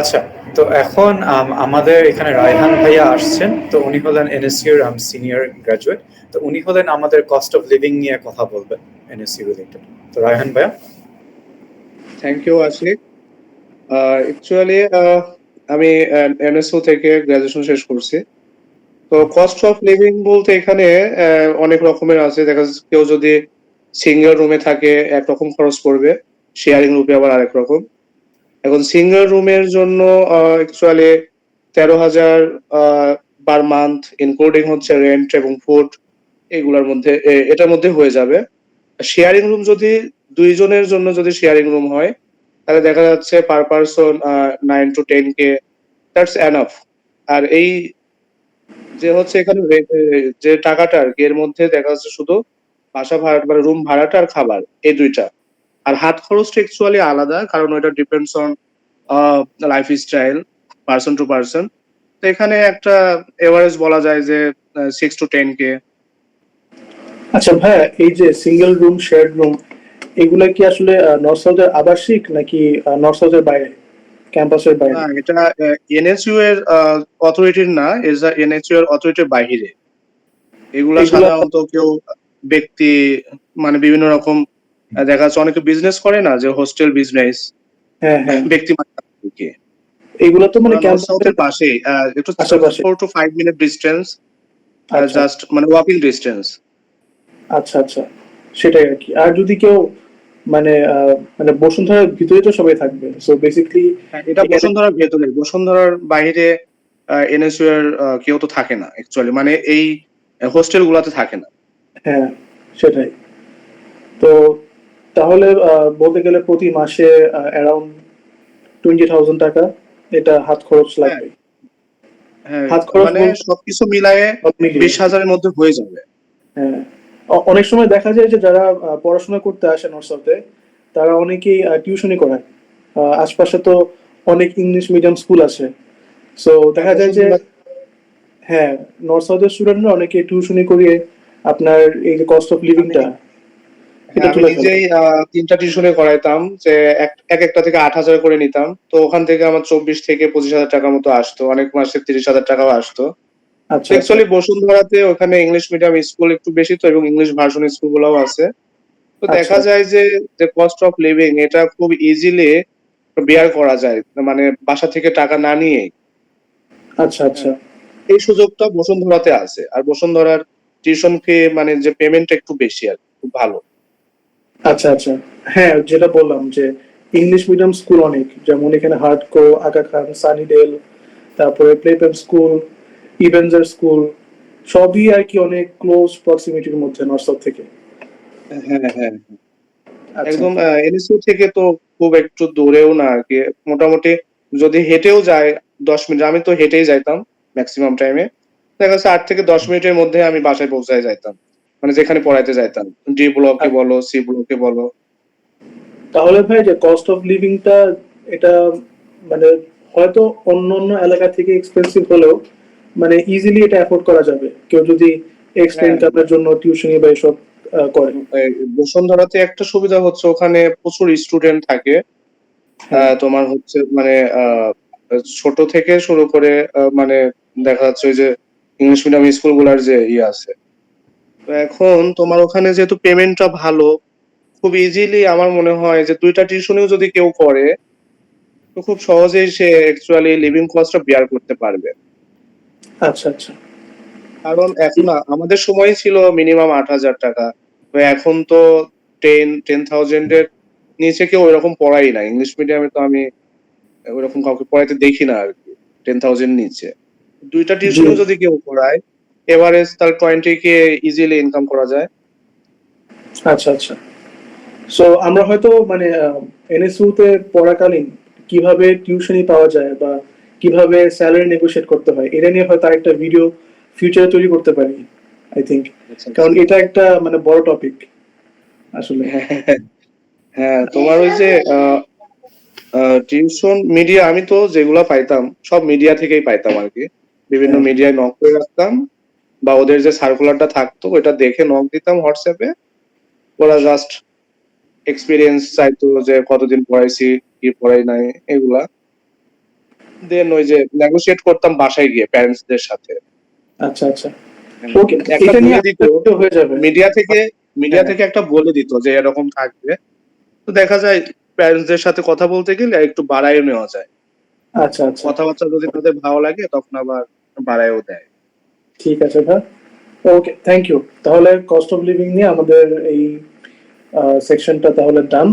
আচ্ছা তো এখন, আম- আমাদের এখানে রায়হান ভাইয়া আসছেন, তো উনি হলেন এনএসইউর সিনিয়র গ্রাজুয়েট তো উনি হলেন আমাদের কস্ট অফ লিভিং নিয়ে কথা বলবেন এনএসইউ রিলেটেড তো রায়হান ভাইয়া? থ্যাংক ইউ আশিক অ্যাকচুয়ালি আমি এনএসও থেকে গ্রাজুয়েশন শেষ করছি। তো কস্ট অফ লিভিং বলতে এখানে অনেক রকমের আছে। দেখা যাচ্ছে কেউ যদি সিঙ্গেল রুমে থাকে একরকম খরচ পড়বে শেয়ারিং রুমে আবার আরেক রকম। এখন সিঙ্গেল রুমের জন্য অ্যাকচুয়ালি তেরো হাজার পার মান্থ ইনক্লুডিং হচ্ছে রেন্ট এবং ফুড এগুলোর মধ্যে এটার মধ্যে হয়ে যাবে। শেয়ারিং রুম যদি দুইজনের জন্য যদি শেয়ারিং রুম হয়, তাহলে দেখা যাচ্ছে per person nine to ten K that's enough আর এই যে হচ্ছে এখানে যে টাকাটা আর কি, এর মধ্যে দেখা যাচ্ছে শুধু বাসা ভাড়া মানে রুম ভাড়াটা আর খাবার, এই দুইটা। আর হাত খরচটা অ্যাকচুয়ালি আলাদা কারণ ওটা depends on lifestyle person to person তো এখানে একটা এভারেজ বলা যায় যে সিক্স টু টেন কে আচ্ছা ভাইয়া এই যে সিঙ্গেল রুম শেয়ার্ড রুম এগুলা কি আসলে নর্থ সাউথের আবাসিক নাকি নর্থ সাউথের বাইরে ক্যাম্পাসের বাইরে? এটা এনএসইউ এর অথরিটির না এটা এনএসইউ এর অথরিটির বাহিরে এগুলা সাধারণত কেউ ব্যক্তি মানে বিভিন্ন রকম দেখা যাচ্ছে অনেকে বিজনেস করে না যে হোস্টেল বিজনেস হ্যাঁ হ্যাঁ। ব্যক্তি। এগুলো তো মানে সাউথের পাশে একটু। Four to five minute distance. Just মানে ওয়াকিং ডিস্টেন্স আচ্ছা আচ্ছা। সেটাই আর কি। আর যদি কেউ মানে মানে বসুন্ধরার ভিতরে তো সবাই থাকবে। সো বেসিক্যালি এটা বসুন্ধরার ভেতরে। বসুন্ধরার বাইরে এনএসইউ এর কেউ তো থাকে না অ্যাকচুয়ালি মানে এই হোস্টেল গুলাতে থাকে না। হ্যাঁ সেটাই। তাহলে বলতে গেলে প্রতি মাসে অ্যারাউন্ড টোয়েন্টি থাউজেন্ড টাকা এটা হাত খরচ লাগবে। হ্যাঁ হাত খরচ মানে সবকিছু মিলায়ে বিশ হাজারের মধ্যে হয়ে যাবে। হ্যাঁ। অনেক সময় দেখা যায় যে যারা পড়াশোনা করতে আসে নর্থ সাউথে তারা অনেকেই টিউশনই করেন আহ, আশপাশে তো অনেক ইংলিশ মিডিয়াম স্কুল আছে। সো দেখা যায় যে হ্যাঁ নর্থ সাউথের স্টুডেন্টরা অনেকে টিউশনি করিয়ে আপনার এই যে কস্ট অফ লিভিংটা আমি নিজেই তিনটা টিউশনে করাইতাম যে এক- এক একটা থেকে আট হাজার করে নিতাম। তো ওখান থেকে আমার চব্বিশ থেকে পঁচিশ হাজার টাকার মতো আসতো। অনেক মাসে তিরিশ হাজার টাকাও আসতো। আচ্ছা। অ্যাকচুয়ালি বসুন্ধরাতে ওখানে ইংলিশ মিডিয়াম স্কুল একটু বেশি তো এবং ইংলিশ ভার্সন স্কুল গুলাও আছে। তো আচ্ছা। দেখা যায় যে যে কস্ট অফ লিভিং এটা খুব ইজিলি বিয়ার করা যায়। মানে বাসা থেকে টাকা না নিয়ে আচ্ছা আচ্ছা। এই সুযোগটা বসুন্ধরাতে আছে। আর বসুন্ধরার টিউশন ফি মানে যে পেমেন্ট একটু বেশি আর খুব ভালো। আচ্ছা আচ্ছা। হ্যাঁ যেটা বললাম যে ইংলিশ মিডিয়াম স্কুল অনেক যেমন এখানে হার্ডকো আগা খান সানিডেল তারপরে প্লেপেম স্কুল ইভেন্সার স্কুল সবই আর কি অনেক ক্লোজ প্রক্সিমিটির মধ্যে নর্থ থেকে। হ্যাঁ হ্যাঁ আচ্ছা, একদম এনএসইউ থেকে তো খুব একটু দূরেও না আর কি। মোটামুটি যদি হেঁটেও যায় দশ মিনিট আমি তো হেঁটেই যাইতাম ম্যাক্সিমাম টাইমে দেখা যাচ্ছে আট থেকে দশ মিনিটের মধ্যে আমি বাসায় পৌঁছায় যাইতাম। মানে যেখানে পড়াইতে যাইতাম ডি ব্লকে বলো সি ব্লকে বলো। তাহলে ভাই যে কস্ট অফ লিভিংটা এটা মানে হয়তো অন্য অন্য এলাকা থেকে এক্সপেন্সিভ হলেও মানে ইজিলি এটা অ্যাফোর্ড করা যাবে। কেউ যদি এক্সট্রা হ্যাঁ। ইনকামের জন্য টিউশনি বা এসব করে। বসুন্ধরাতে একটা সুবিধা হচ্ছে ওখানে প্রচুর স্টুডেন্ট থাকে। আহ, তোমার হচ্ছে মানে ছোট থেকে শুরু করে মানে দেখা যাচ্ছে ওই যে ইংলিশ মিডিয়াম স্কুলগুলার যে ইয়ে আছে। তো এখন তোমার ওখানে যেহেতু পেমেন্টটা ভালো খুব ইজিলি আমার মনে হয় যে দুইটা টিউশনিও যদি কেউ করে তো খুব সহজেই সে অ্যাকচুয়ালি লিভিং কস্টটা বিয়ার করতে পারবে। আচ্ছা আচ্ছা। কারণ এখন আ- আমাদের সময় ছিল মিনিমাম আট হাজার টাকা। তো এখন তো টেন টেন থাউজেন্ডের নিচে কেউ ওইরকম পড়াই না। ইংলিশ মিডিয়ামে তো আমি ওইরকম কাউকে পড়াইতে দেখি না আর কি টেন থাউজেন্ড নিচে। দুইটা টিউশনও জি। যদি কেউ পড়ায় এভারেজ তার টোয়েন্টি কে ইজিলি ইনকাম করা যায়। আচ্ছা আচ্ছা। সো আমরা হয়তো মানে এনএসইউ তে পড়াকালীন কীভাবে টিউশনি পাওয়া যায় বা কীভাবে স্যালারি নেগোশিয়েট করতে হয় এটা নিয়ে হয়তো একটা ভিডিও ফিউচারে তৈরি করতে পারি আই থিঙ্ক কারণ এটা একটা মানে বড় টপিক আসলে। হ্যাঁ তোমার ওই যে টিউশন মিডিয়া আমি তো যেগুলা পাইতাম সব মিডিয়া থেকেই পাইতাম আর কি। বিভিন্ন হ্যাঁ। মিডিয়ায় নক করে রাখতাম বা ওদের যে সার্কুলারটা থাকতো ওটা দেখে নক দিতাম হোয়াটসঅ্যাপে। ওরা জাস্ট এক্সপিরিয়েন্স চাইতো যে কতদিন পড়াইছি কি পড়াই নাই এগুলা। দেন ওই যে নেগোশিয়েট করতাম বাসায় গিয়ে প্যারেন্টসদের সাথে। আচ্ছা আচ্ছা। ওকে এটা নিয়ে দিত হয়ে যাবে। মিডিয়া থেকে মিডিয়া হ্যাঁ। থেকে একটা বলে দিত যে এরকম থাকবে। তো দেখা যায় প্যারেন্টসদের সাথে কথা বলতে গেলে একটু বাড়াইও নেওয়া যায়। আচ্ছা আচ্ছা। কথাবার্তা যদি তাদের ভালো লাগে তখন আবার বাড়াইও দেয়। ঠিক আছে, ভাই। ওকে থ্যাংক ইউ তাহলে কস্ট অফ লিভিং নিয়ে আমাদের এই সেকশনটা তাহলে ডান